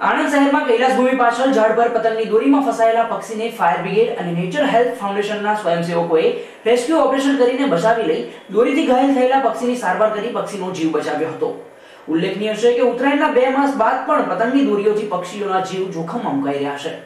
આણંદ શહેરમાં કૈલાસભૂમિ પાછળ ઝાડ પર પતંગની દોરીમાં ફસાયેલા પક્ષીને ફાયર બ્રિગેડ અને નેચર હેલ્થ ફાઉન્ડેશનના સ્વયંસેવકોએ રેસ્ક્યુ ઓપરેશન કરીને બચાવી લઈ દોરીથી ઘાયલ થયેલા પક્ષીની સારવાર કરી પક્ષીનો જીવ બચાવ્યો હતો. ઉલ્લેખનીય છે કે ઉત્તરાયણના બે માસ બાદ પણ પતંગની દોરીઓથી પક્ષીઓના જીવ જોખમમાં મુકાઈ રહ્યા છે.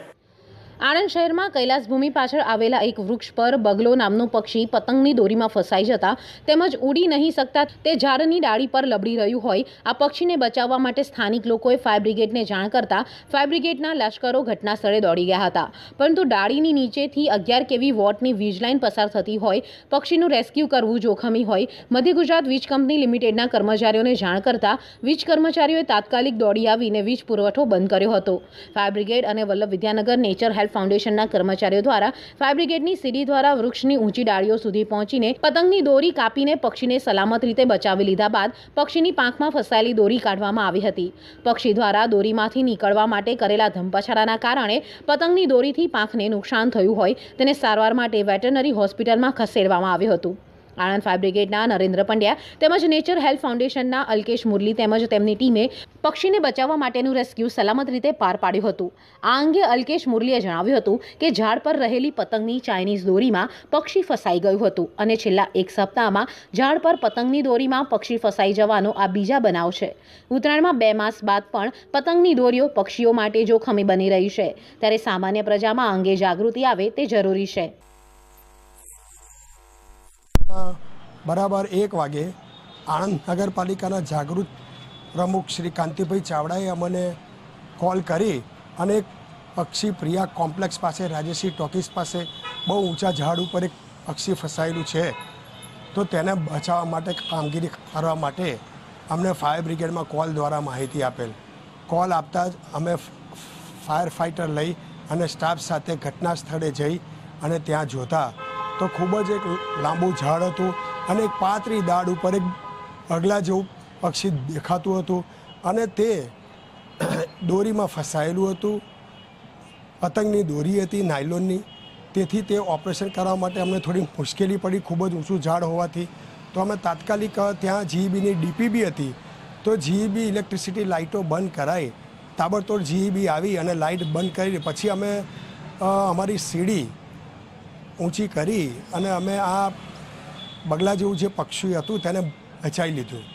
આણંદ શહેરમાં કૈલાસભૂમિ પાછળ આવેલા એક વૃક્ષ પર બગલો નામનું પક્ષી પતંગની દોરીમાં ફસાઈ જતા તેમજ ઉડી નહીં શકતા તે ઝાડની ડાળી પર લબડી રહ્યું હોય. આ પક્ષીને બચાવવા માટે સ્થાનિક લોકોએ ફાયર બ્રિગેડને જાણ કરતા ફાયર બ્રિગેડના લશ્કરો ઘટના સ્થળે દોડી ગયા હતા. પરંતુ ડાળીની નીચેથી અગિયાર કેવી વોટની વીજ લાઇન પસાર થતી હોય, પક્ષીનું રેસ્ક્યુ કરવું જોખમી હોય. મધ્ય ગુજરાત વીજ કંપની લિમિટેડના કર્મચારીઓને જાણ કરતા વીજ કર્મચારીઓએ તાત્કાલિક દોડી આવીને વીજ પુરવઠો બંધ કર્યો હતો. ફાયર બ્રિગેડ અને વલ્લભ વિદ્યાનગર નેચર હેલ્થ ફાઉન્ડેશનના કર્મચારીઓ દ્વારા ફાયર બ્રિગેડની સીડી દ્વારા વૃક્ષની ઊંચી ડાળીઓ સુધી પહોંચીને પતંગની દોરી કાપીને પક્ષીને સલામત રીતે બચાવી લીધા બાદ પક્ષીની પાંખમાં ફસાયેલી દોરી કાઢવામાં આવી હતી. પક્ષી દ્વારા દોરીમાંથી નીકળવા માટે કરેલા ધમપછાડાના કારણે પતંગની દોરીથી પાંખને નુકસાન થયું હોય તેને સારવાર માટે વેટરનરી હોસ્પિટલમાં ખસેડવામાં આવ્યું હતું. આણંદ ફાયર બ્રિગેડના નરેન્દ્ર પંડ્યા તેમજ નેચર હેલ્થ ફાઉન્ડેશનના અલ્કેશ મુરલી તેમજ તેમની ટીમે પક્ષીને બચાવવા માટેનું રેસ્ક્યુ સલામત રીતે પાર પાડ્યું હતું. આ અંગે અલ્કેશ મુરલીએ જણાવ્યું હતું કે ઝાડ પર રહેલી પતંગની ચાઇનીઝ દોરીમાં પક્ષી ફસાઈ ગયું હતું અને છેલ્લા એક સપ્તાહમાં ઝાડ પર પતંગની દોરીમાં પક્ષી ફસાઈ જવાનો આ બીજા બનાવ છે. ઉત્તરાયણમાં બે માસ બાદ પણ પતંગની દોરીઓ પક્ષીઓ માટે જોખમી બની રહી છે. ત્યારે સામાન્ય પ્રજામાં અંગે જાગૃતિ આવે તે જરૂરી છે. બરાબર એક વાગે આણંદ નગરપાલિકાના જાગૃત પ્રમુખ શ્રી કાંતિભાઈ ચાવડાએ અમને કોલ કરી અને પક્ષી પ્રિયા કોમ્પ્લેક્સ પાસે, રાજેશી ટોકીસ પાસે બહુ ઊંચા ઝાડ ઉપર એક પક્ષી ફસાયેલું છે. તો તેને બચાવવા માટે કામગીરી કરવા માટે અમને ફાયર બ્રિગેડમાં કોલ દ્વારા માહિતી આપેલ. કોલ આપતા જ અમે ફાયર ફાઇટર લઈ અને સ્ટાફ સાથે ઘટના સ્થળે જઈ અને ત્યાં જોતા તો ખૂબ જ એક લાંબુ ઝાડ હતું અને એક પાતળી દાળ ઉપર એક અગલા જેવું પક્ષી દેખાતું હતું. અને તે દોરીમાં ફસાયેલું હતું. પતંગની દોરી હતી, નાયલોનની. તેથી તે ઓપરેશન કરવા માટે અમને થોડી મુશ્કેલી પડી, ખૂબ જ ઊંચું ઝાડ હોવાથી. તો અમે તાત્કાલિક ત્યાં જીઈબીની ડીપીબી હતી. તો જીઈબી ઇલેક્ટ્રિસિટી લાઇટો બંધ કરાઈ. તાબડતોડ જીઈબી આવી અને લાઇટ બંધ કરી. પછી અમે અમારી સીડી ઊંચી કરી અને અમે આ બગલા જેવું જે પક્ષી હતું તેને બચાવી લીધું.